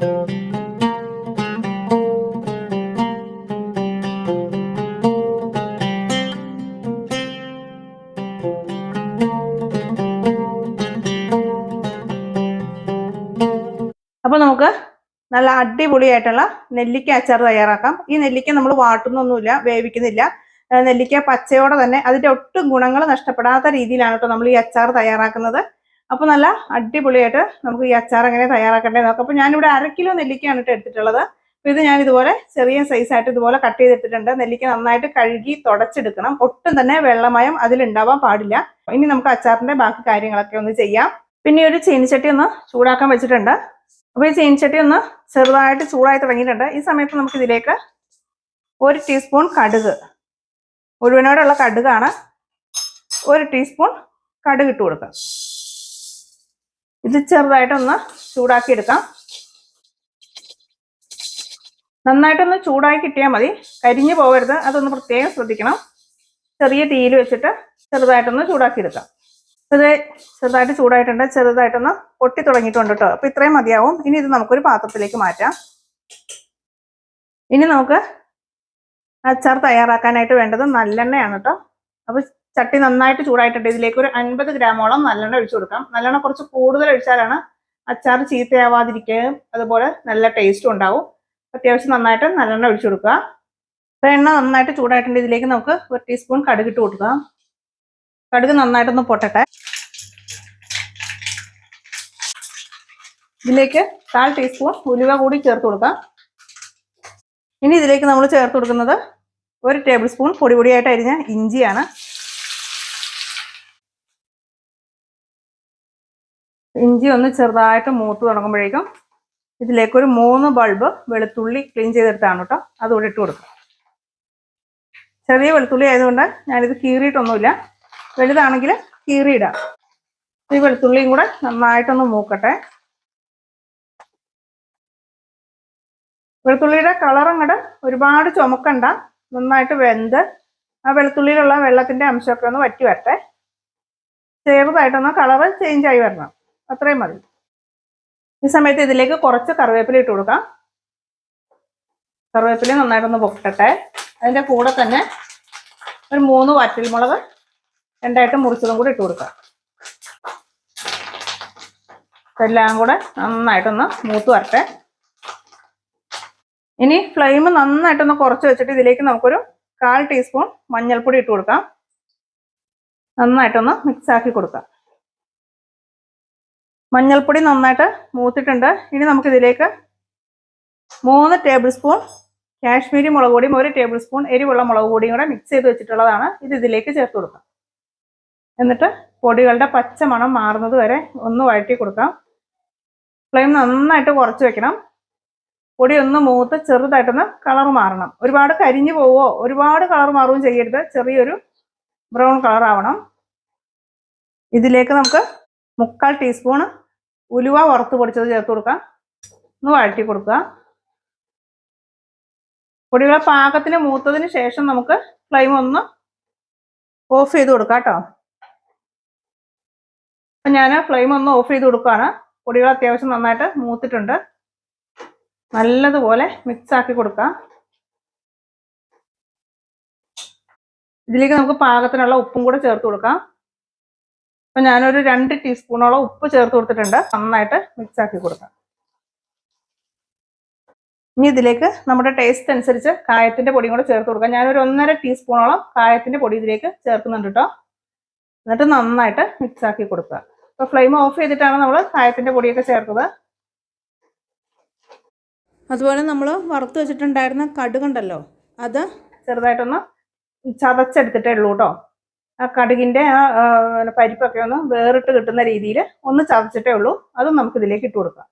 അപ്പൊ നമുക്ക് നല്ല അടിപൊളിയായിട്ടുള്ള നെല്ലിക്ക അച്ചാർ തയ്യാറാക്കാം. ഈ നെല്ലിക്ക നമ്മൾ വാട്ടുന്നൊന്നുമില്ല വേവിക്കുന്നില്ല. നെല്ലിക്ക പച്ചയോടെ തന്നെ അതിന്റെ ഒട്ടും ഗുണങ്ങൾ നഷ്ടപ്പെടാത്ത രീതിയിലാണ് കേട്ടോ നമ്മൾ ഈ അച്ചാർ തയ്യാറാക്കുന്നത്. അപ്പൊ നല്ല അടിപൊളിയായിട്ട് നമുക്ക് ഈ അച്ചാർ എങ്ങനെ തയ്യാറാക്കണ്ടേ നോക്കാം. അപ്പൊ ഞാനിവിടെ അര കിലോ നെല്ലിക്കയാണ് കേട്ടോ എടുത്തിട്ടുള്ളത്. ഇത് ഞാൻ ഇതുപോലെ ചെറിയ സൈസ് ആയിട്ട് ഇതുപോലെ കട്ട് ചെയ്തിട്ടിട്ടുണ്ട്. നെല്ലിക്ക നന്നായിട്ട് കഴുകി തുടച്ചെടുക്കണം. ഒട്ടും തന്നെ വെള്ളമയം അതിലുണ്ടാവാൻ പാടില്ല. ഇനി നമുക്ക് അച്ചാറിന്റെ ബാക്കി കാര്യങ്ങളൊക്കെ ഒന്ന് ചെയ്യാം. പിന്നെ ഒരു ചീനിച്ചട്ടി ഒന്ന് ചൂടാക്കാൻ വെച്ചിട്ടുണ്ട്. അപ്പോൾ ഈ ചീനിച്ചട്ടി ഒന്ന് ചെറുതായിട്ട് ചൂടായി തുടങ്ങിയിട്ടുണ്ട്. ഈ സമയത്ത് നമുക്ക് ഇതിലേക്ക് ഒരു ടീസ്പൂൺ കടുക് മുഴുവനോടുള്ള കടുകാണ്. ഒരു ടീസ്പൂൺ കടുക് ഇട്ട് കൊടുക്കാം ഇത് ചെറുതായിട്ടൊന്ന് ചൂടാക്കി എടുക്കാം നന്നായിട്ടൊന്ന് ചൂടായി കിട്ടിയാൽ മതി. കരിഞ്ഞു പോകരുത്. അതൊന്ന് പ്രത്യേകം ശ്രദ്ധിക്കണം. ചെറിയ തീയിൽ വെച്ചിട്ട് ചെറുതായിട്ടൊന്ന് ചൂടാക്കി എടുക്കാം ഇത് ചെറുതായിട്ട് ചൂടായിട്ടുണ്ട്. ചെറുതായിട്ടൊന്ന് പൊട്ടി തുടങ്ങിയിട്ടുണ്ട് കേട്ടോ അപ്പൊ ഇത്രയും മതിയാവും. ഇനി ഇത് നമുക്കൊരു പാത്രത്തിലേക്ക് മാറ്റാം. ഇനി നമുക്ക് അച്ചാർ തയ്യാറാക്കാനായിട്ട് വേണ്ടത് നല്ലെണ്ണയാണ് കേട്ടോ അപ്പൊ ചട്ടി നന്നായിട്ട് ചൂടായിട്ടുണ്ട്. ഇതിലേക്ക് ഒരു അൻപത് ഗ്രാമോളം നല്ലെണ്ണ ഒഴിച്ചു കൊടുക്കാം. നല്ലെണ്ണ കുറച്ച് കൂടുതൽ ഒഴിച്ചാലാണ് അച്ചാർ ചീത്തയാവാതിരിക്കുകയും അതുപോലെ നല്ല ടേസ്റ്റും ഉണ്ടാവും. അത്യാവശ്യം നന്നായിട്ട് നല്ലെണ്ണ ഒഴിച്ചു കൊടുക്കുക. അപ്പൊ എണ്ണ നന്നായിട്ട് ചൂടായിട്ടുണ്ട്. ഇതിലേക്ക് നമുക്ക് ഒരു ടീസ്പൂൺ കടുക് ഇട്ട് കൊടുക്കാം കടുക് നന്നായിട്ടൊന്ന് പൊട്ടട്ടെ. ഇതിലേക്ക് കാൽ ടീസ്പൂൺ ഉലുവ കൂടി ചേർത്ത് കൊടുക്കാം. ഇനി ഇതിലേക്ക് നമ്മൾ ചേർത്ത് കൊടുക്കുന്നത് ഒരു ടേബിൾ സ്പൂൺ പൊടി പൊടിയായിട്ട് അരിഞ്ഞ ഇഞ്ചിയാണ്. ഇഞ്ചി ഒന്ന് ചെറുതായിട്ട് മൂത്ത് തുടങ്ങുമ്പോഴേക്കും ഇതിലേക്ക് ഒരു മൂന്ന് ബൾബ് വെളുത്തുള്ളി ക്ലീൻ ചെയ്തെടുത്താണ് കേട്ടോ അതുകൂടി ഇട്ട് കൊടുക്കും. ചെറിയ വെളുത്തുള്ളി ആയതുകൊണ്ട് ഞാനിത് കീറിയിട്ടൊന്നുമില്ല. വലുതാണെങ്കിൽ കീറിയിടാം. ഈ വെളുത്തുള്ളിയും കൂടെ നന്നായിട്ടൊന്ന് മൂക്കട്ടെ. വെളുത്തുള്ളിയുടെ കളർ അങ്ങോട്ട് ഒരുപാട് ചുമക്കണ്ട. നന്നായിട്ട് വെന്ത് ആ വെളുത്തുള്ളിയിലുള്ള വെള്ളത്തിന്റെ അംശമൊക്കെ ഒന്ന് വറ്റി വരട്ടെ. ചെറുതായിട്ടൊന്ന് കളറ് ചേഞ്ച് ആയി വരണം. അത്രയും മതി. ഈ സമയത്ത് ഇതിലേക്ക് കുറച്ച് കറിവേപ്പില ഇട്ട് കൊടുക്കാം. കറിവേപ്പില നന്നായിട്ടൊന്ന് പൊക്കട്ടെ. അതിന്റെ കൂടെ തന്നെ ഒരു മൂന്ന് വറ്റൽമുളക് രണ്ടായിട്ട് മുറിച്ചതും കൂടി ഇട്ട് കൊടുക്കാം. എല്ലാം കൂടെ നന്നായിട്ടൊന്ന് മൂത്ത് വരട്ടെ. ഇനി ഫ്ലെയിം നന്നായിട്ടൊന്ന് കുറച്ച് വെച്ചിട്ട് ഇതിലേക്ക് നമുക്കൊരു കാൽ ടീസ്പൂൺ മഞ്ഞൾപ്പൊടി ഇട്ട് കൊടുക്കാം. നന്നായിട്ടൊന്ന് മിക്സ് ആക്കി കൊടുക്കാം. മഞ്ഞൾപ്പൊടി നന്നായിട്ട് മൂത്തിട്ടുണ്ട്. ഇനി നമുക്കിതിലേക്ക് മൂന്ന് ടേബിൾ സ്പൂൺ കാശ്മീരി മുളക് പൊടിയും ഒരു ടേബിൾ സ്പൂൺ എരിവുള്ള മുളക് പൊടിയും കൂടെ മിക്സ് ചെയ്ത് വെച്ചിട്ടുള്ളതാണ്. ഇത് ഇതിലേക്ക് ചേർത്ത് കൊടുക്കാം. എന്നിട്ട് പൊടികളുടെ പച്ച മണം മാറുന്നത് വരെ ഒന്ന് വഴറ്റി കൊടുക്കാം. ഫ്ലെയിം നന്നായിട്ട് കുറച്ച് വെക്കണം. പൊടി ഒന്ന് മൂത്ത് ചെറുതായിട്ടൊന്ന് കളർ മാറണം. ഒരുപാട് കരിഞ്ഞു പോവോ ഒരുപാട് കളർ മാറുകയും ചെയ്യരുത്. ചെറിയൊരു ബ്രൗൺ കളർ ആവണം. ഇതിലേക്ക് നമുക്ക് മുക്കാൽ ടീസ്പൂൺ ഉലുവ വറുത്ത് പൊടിച്ചത് ചേർത്ത് കൊടുക്കാം. ഒന്ന് വഴറ്റി കൊടുക്കുക. പൊടികളെ പാകത്തിന് മൂത്തതിന് ശേഷം നമുക്ക് ഫ്ലെയിം ഒന്ന് ഓഫ് ചെയ്ത് കൊടുക്കാം കേട്ടോ. അപ്പം ഞാൻ ഫ്ലെയിം ഒന്ന് ഓഫ് ചെയ്ത് കൊടുക്കുകയാണ്. പൊടികൾ അത്യാവശ്യം നന്നായിട്ട് മൂത്തിട്ടുണ്ട്. നല്ലതുപോലെ മിക്സ് ആക്കി കൊടുക്കാം. ഇതിലേക്ക് നമുക്ക് പാകത്തിനുള്ള ഉപ്പും കൂടെ ചേർത്ത് കൊടുക്കാം. അപ്പം ഞാനൊരു രണ്ട് ടീസ്പൂണോളം ഉപ്പ് ചേർത്ത് കൊടുത്തിട്ടുണ്ട്. നന്നായിട്ട് മിക്സ് ആക്കി കൊടുക്കാം. ഇനി ഇതിലേക്ക് നമ്മുടെ ടേസ്റ്റ് അനുസരിച്ച് കായത്തിന്റെ പൊടിയും കൂടെ ചേർത്ത് കൊടുക്കാം. ഞാനൊരു ഒന്നര ടീസ്പൂണോളം കായത്തിന്റെ പൊടി ഇതിലേക്ക് ചേർക്കുന്നുണ്ട് കേട്ടോ എന്നിട്ട് നന്നായിട്ട് മിക്സ് ആക്കി കൊടുക്കുക. അപ്പോൾ ഫ്ലെയിം ഓഫ് ചെയ്തിട്ടാണ് നമ്മൾ കായത്തിന്റെ പൊടിയൊക്കെ ചേർത്തത് അതുപോലെ നമ്മൾ വറുത്ത് വെച്ചിട്ടുണ്ടായിരുന്ന കടുകുണ്ടല്ലോ അത് ചെറുതായിട്ടൊന്ന് ചതച്ചെടുത്തിട്ടേ ഉള്ളൂ കേട്ടോ ആ കടുകിന്റെ ആ പരിപ്പൊക്കെ ഒന്ന് വേറിട്ട് കിട്ടുന്ന രീതിയിൽ ഒന്ന് ചതച്ചിട്ടേ ഉള്ളൂ. അതും നമുക്ക് ഇതിലേക്ക് ഇട്ട് കൊടുക്കാം.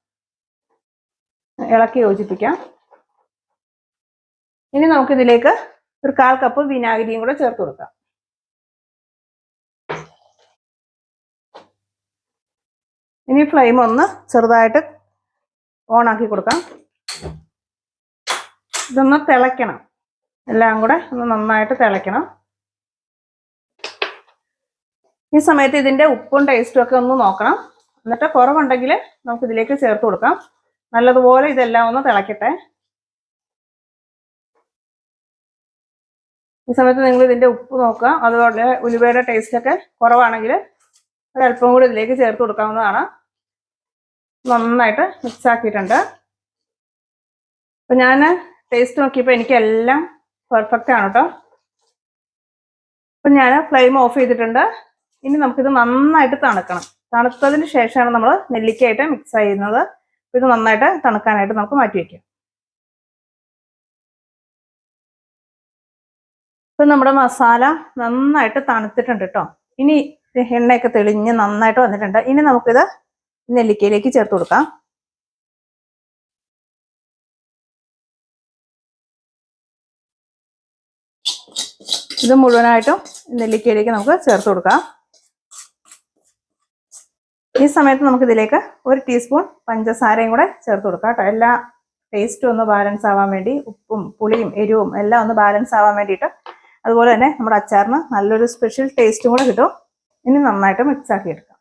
ഇളക്കി യോജിപ്പിക്കാം. ഇനി നമുക്കിതിലേക്ക് ഒരു കാൽ കപ്പ് വിനാഗിരിയും കൂടെ ചേർത്ത് കൊടുക്കാം. ഇനി ഫ്ലെയിം ഒന്ന് ചെറുതായിട്ട് ഓണാക്കി കൊടുക്കാം. ഇതൊന്ന് തിളയ്ക്കണം. എല്ലാം കൂടെ ഒന്ന് നന്നായിട്ട് തിളയ്ക്കണം. ഈ സമയത്ത് ഇതിന്റെ ഉപ്പും ടേസ്റ്റും ഒക്കെ ഒന്ന് നോക്കണം. എന്നിട്ട് കുറവുണ്ടെങ്കിൽ നമുക്ക് ഇതിലേക്ക് ചേർത്ത് കൊടുക്കാം. നല്ലതുപോലെ ഇതെല്ലാം ഒന്ന് തിളക്കട്ടെ. ഈ സമയത്ത് നിങ്ങൾ ഇതിന്റെ ഉപ്പ് നോക്കുക. അതുപോലെ ഉലുവയുടെ ടേസ്റ്റ് ഒക്കെ കുറവാണെങ്കിൽ ഒരല്പം കൂടി ഇതിലേക്ക് ചേർത്ത് കൊടുക്കാവുന്നതാണ്. നന്നായിട്ട് മിക്സ് ആക്കിയിട്ടുണ്ട്. അപ്പൊ ഞാൻ ടേസ്റ്റ് നോക്കിയപ്പോൾ എനിക്കെല്ലാം പെർഫെക്റ്റ് ആണ് കേട്ടോ അപ്പൊ ഞാൻ ഫ്ലെയിം ഓഫ് ചെയ്തിട്ടുണ്ട്. ഇനി നമുക്കിത് നന്നായിട്ട് തണുക്കണം. തണുത്തതിന് ശേഷമാണ് നമ്മൾ നെല്ലിക്കയായിട്ട് മിക്സ് ചെയ്യുന്നത്. ഇത് നന്നായിട്ട് തണുക്കാനായിട്ട് നമുക്ക് മാറ്റി വയ്ക്കാം ഇപ്പൊ നമ്മുടെ മസാല നന്നായിട്ട് തണുത്തിട്ടുണ്ട് കേട്ടോ ഇനി എണ്ണയൊക്കെ തെളിഞ്ഞ് നന്നായിട്ട് വന്നിട്ടുണ്ട്. ഇനി നമുക്കിത് നെല്ലിക്കയിലേക്ക് ചേർത്ത് കൊടുക്കാം. ഇത് മുഴുവനായിട്ടും നെല്ലിക്കയിലേക്ക് നമുക്ക് ചേർത്ത് കൊടുക്കാം. ഈ സമയത്ത് നമുക്ക് ഇതിലേക്ക് ഒരു ടീസ്പൂൺ പഞ്ചസാരയും കൂടെ ചേർത്ത് കൊടുക്കാം കേട്ടോ. എല്ലാ ടേസ്റ്റും ഒന്ന് ബാലൻസ് ആവാൻ വേണ്ടി ഉപ്പും പുളിയും എരിവും എല്ലാം ഒന്ന് ബാലൻസ് ആവാൻ വേണ്ടിയിട്ട് അതുപോലെ തന്നെ നമ്മുടെ അച്ചാറിന് നല്ലൊരു സ്പെഷ്യൽ ടേസ്റ്റും കൂടെ കിട്ടും. ഇനി നന്നായിട്ട് മിക്സ് ആക്കി എടുക്കാം.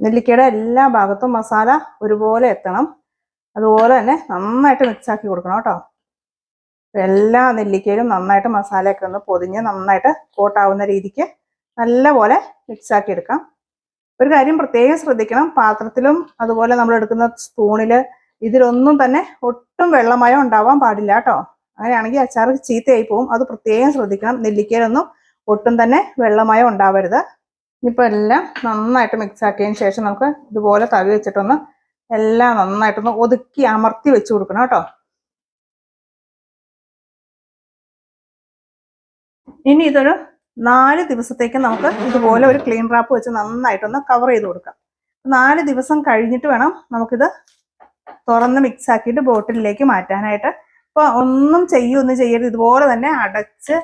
നെല്ലിക്കയുടെ എല്ലാ ഭാഗത്തും മസാല ഒരുപോലെ എത്തണം. അതുപോലെ തന്നെ നന്നായിട്ട് മിക്സ് ആക്കി കൊടുക്കണം കേട്ടോ. എല്ലാ നെല്ലിക്കയിലും നന്നായിട്ട് മസാലയൊക്കെ ഒന്ന് പൊതിഞ്ഞ് നന്നായിട്ട് കോട്ടാവുന്ന രീതിക്ക് നല്ലപോലെ മിക്സ് ആക്കി എടുക്കാം. ഒരു കാര്യം പ്രത്യേകം ശ്രദ്ധിക്കണം. പാത്രത്തിലും അതുപോലെ നമ്മൾ എടുക്കുന്ന സ്പൂണിൽ ഇതിലൊന്നും തന്നെ ഒട്ടും വെള്ളമയം ഉണ്ടാവാൻ പാടില്ല കേട്ടോ. അങ്ങനെയാണെങ്കിൽ അച്ചാർ ചീത്തയായി പോവും. അത് പ്രത്യേകം ശ്രദ്ധിക്കണം. നെല്ലിക്കയിലൊന്നും ഒട്ടും തന്നെ വെള്ളമയം ഉണ്ടാവരുത്. ഇനിയിപ്പോൾ എല്ലാം നന്നായിട്ട് മിക്സ് ആക്കിയതിന് ശേഷം നമുക്ക് ഇതുപോലെ തവി വെച്ചിട്ടൊന്ന് എല്ലാം നന്നായിട്ടൊന്ന് ഒതുക്കി അമർത്തി വെച്ച് കൊടുക്കണം കേട്ടോ. ഇനി ഇതൊരു നാല് ദിവസത്തേക്ക് നമുക്ക് ഇതുപോലെ ഒരു ക്ലീൻ റാപ്പ് വെച്ച് നന്നായിട്ടൊന്ന് കവർ ചെയ്ത് കൊടുക്കാം. നാല് ദിവസം കഴിഞ്ഞിട്ട് വേണം നമുക്കിത് തുറന്ന് മിക്സ് ആക്കിയിട്ട് ബോട്ടിലേക്ക് മാറ്റാനായിട്ട്. അപ്പൊ ഒന്നും ചെയ്യൂ ഒന്നും ചെയ്യരുത്. ഇതുപോലെ തന്നെ അടച്ച്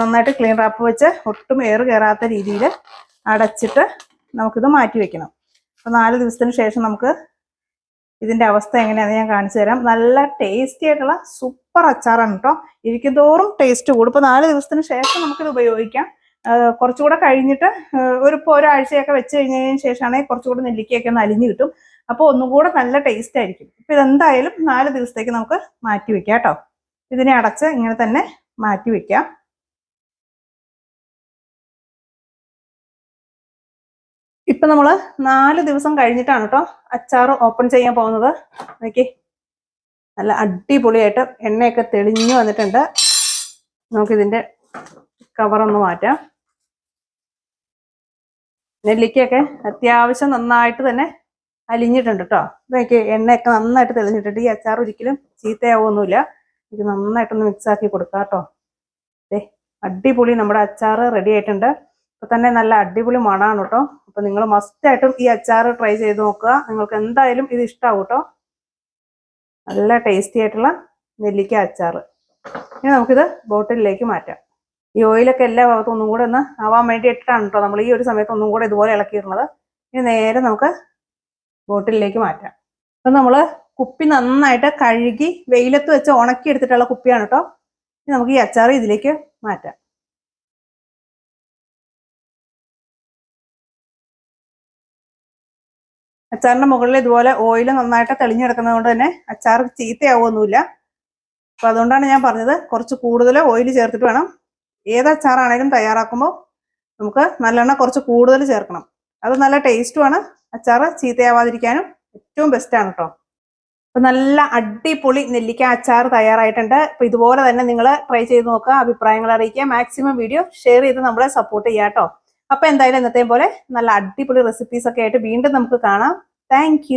നന്നായിട്ട് ക്ലീൻ റാപ്പ് വെച്ച് ഒട്ടും എയർ കയറാത്ത രീതിയിൽ അടച്ചിട്ട് നമുക്കിത് മാറ്റി വെക്കണം. അപ്പൊ നാല് ദിവസത്തിന് ശേഷം നമുക്ക് ഇതിന്റെ അവസ്ഥ എങ്ങനെയാണെന്ന് ഞാൻ കാണിച്ചു തരാം. നല്ല ടേസ്റ്റി ആയിട്ടുള്ള സൂപ്പർ അച്ചാറാണ് കേട്ടോ ഇരിക്കും തോറും ടേസ്റ്റ് കൂടും. ഇപ്പൊ നാല് ദിവസത്തിന് ശേഷം നമുക്കിത് ഉപയോഗിക്കാം. കുറച്ചുകൂടെ കഴിഞ്ഞിട്ട് ഒരു ഇപ്പോൾ ഒരാഴ്ചയൊക്കെ വെച്ച് കഴിഞ്ഞതിന് ശേഷമാണെങ്കിൽ കുറച്ചുകൂടെ നെല്ലിക്കയൊക്കെ ഒന്ന് അലിഞ്ഞു കിട്ടും. അപ്പോൾ ഒന്നുകൂടെ നല്ല ടേസ്റ്റ് ആയിരിക്കും. ഇപ്പോൾ ഇതെന്തായാലും നാല് ദിവസത്തേക്ക് നമുക്ക് മാറ്റി വയ്ക്കാം കേട്ടോ ഇതിനെ അടച്ച് ഇങ്ങനെ തന്നെ മാറ്റി വെക്കാം. ഇപ്പൊ നമ്മൾ നാല് ദിവസം കഴിഞ്ഞിട്ടാണ് കേട്ടോ അച്ചാർ ഓപ്പൺ ചെയ്യാൻ പോകുന്നത്. നോക്കി നല്ല അടിപൊളിയായിട്ട് എണ്ണയൊക്കെ തെളിഞ്ഞു വന്നിട്ടുണ്ട്. നമുക്കിതിന്റെ കവറൊന്ന് മാറ്റാം. നെല്ലിക്കയൊക്കെ അത്യാവശ്യം നന്നായിട്ട് തന്നെ അലിഞ്ഞിട്ടുണ്ട് കേട്ടോ നോക്കി എണ്ണയൊക്കെ നന്നായിട്ട് തെളിഞ്ഞിട്ടുണ്ട്. ഈ അച്ചാർ ഒരിക്കലും ചീത്തയാവൊന്നുമില്ല. ഇത് നന്നായിട്ടൊന്ന് മിക്സാക്കി കൊടുക്കാം കേട്ടോ അതെ അടിപൊളി നമ്മുടെ അച്ചാർ റെഡി ആയിട്ടുണ്ട്. ഇപ്പൊ തന്നെ നല്ല അടിപൊളി മണാണ് കേട്ടോ അപ്പൊ നിങ്ങൾ മസ്റ്റായിട്ടും ഈ അച്ചാർ ട്രൈ ചെയ്ത് നോക്കുക. നിങ്ങൾക്ക് എന്തായാലും ഇത് ഇഷ്ടാവും കേട്ടോ നല്ല ടേസ്റ്റി ആയിട്ടുള്ള നെല്ലിക്ക അച്ചാർ. ഇനി നമുക്കിത് ബോട്ടിലേക്ക് മാറ്റാം. ഈ ഓയിലൊക്കെ എല്ലാ ഭാഗത്തും ഒന്നും കൂടെ ഒന്ന് ആവാൻ വേണ്ടി ഇട്ടിട്ടാണ് കേട്ടോ നമ്മൾ ഈ ഒരു സമയത്ത് ഒന്നും കൂടെ ഇതുപോലെ ഇളക്കിയിരുന്നത് ഇനി നേരെ നമുക്ക് ബോട്ടിലേക്ക് മാറ്റാം. അപ്പം നമ്മൾ കുപ്പി നന്നായിട്ട് കഴുകി വെയിലത്ത് വെച്ച് ഉണക്കി എടുത്തിട്ടുള്ള കുപ്പിയാണ് കേട്ടോ ഇനി നമുക്ക് ഈ അച്ചാർ ഇതിലേക്ക് മാറ്റാം. അച്ചാറിന്റെ മുകളിൽ ഇതുപോലെ ഓയിൽ നന്നായിട്ട് തെളിഞ്ഞെടുക്കുന്നത് കൊണ്ട് തന്നെ അച്ചാർ ചീത്തയാവൊന്നുമില്ല അപ്പൊ അതുകൊണ്ടാണ് ഞാൻ പറഞ്ഞത് കുറച്ച് കൂടുതൽ ഓയിൽ ചേർത്തിട്ട് വേണം. ഏത് അച്ചാറാണെങ്കിലും തയ്യാറാക്കുമ്പോൾ നമുക്ക് നല്ലെണ്ണ കുറച്ച് കൂടുതൽ ചേർക്കണം. അത് നല്ല ടേസ്റ്റുമാണ് അച്ചാർ ചീത്തയാവാതിരിക്കാനും ഏറ്റവും ബെസ്റ്റാണ് കേട്ടോ അപ്പൊ നല്ല അടിപൊളി നെല്ലിക്ക അച്ചാർ തയ്യാറായിട്ടുണ്ട്. അപ്പൊ ഇതുപോലെ തന്നെ നിങ്ങൾ ട്രൈ ചെയ്ത് നോക്കുക അഭിപ്രായങ്ങൾ അറിയിക്കുക. മാക്സിമം വീഡിയോ ഷെയർ ചെയ്ത് നമ്മളെ സപ്പോർട്ട് ചെയ്യാം കേട്ടോ അപ്പൊ എന്തായാലും ഇന്നത്തെയും പോലെ നല്ല അടിപൊളി റെസിപ്പീസ് ഒക്കെ ആയിട്ട് വീണ്ടും നമുക്ക് കാണാം. താങ്ക്